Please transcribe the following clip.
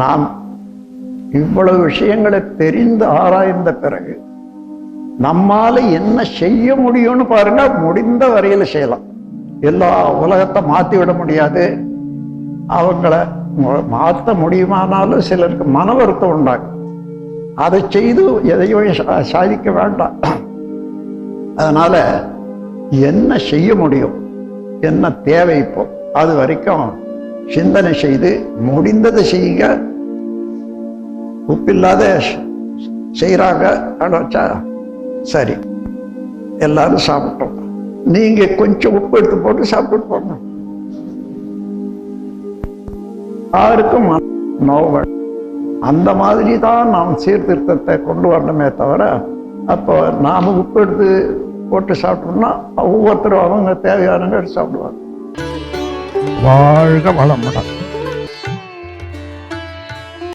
நாம் இவ்வளவு விஷயங்களை தெரிந்து ஆராய்ந்த பிறகு நம்மால என்ன செய்ய முடியும்னு பாருங்க முடிந்த வரையில செய்யலாம். எல்லா உலகத்தை மாத்தி விட முடியாது. அவங்கள மாற்ற மாத்த முடியுமானாலும் சிலருக்கு மன வருத்தம் உண்டாகும். அதை செய்து எதையும் சாதிக்க வேண்டாம். அதனால என்ன செய்ய முடியும் என்ன தேவை இப்போ அது வரைக்கும் சிந்தனை செய்து முடிந்ததை செய்யுங்க உப்பில்லாத செய்கிறாங்க அடைச்சா சரி. எல்லாரும் சாப்பிட்டோம். நீங்க கொஞ்சம் உப்பு எடுத்து போட்டு சாப்பிட்டு போங்க. யாருக்கும் நோவல் அந்த மாதிரி தான் நாம் சீர்திருத்தத்தை கொண்டு வரணுமே தவிர அப்போ நாம உப்பு எடுத்து போட்டு சாப்பிட்டோம்னா ஒவ்வொருத்தரும் அவங்க தேவையானங்க சாப்பிடுவாங்க. வாழ்க வளமுடன்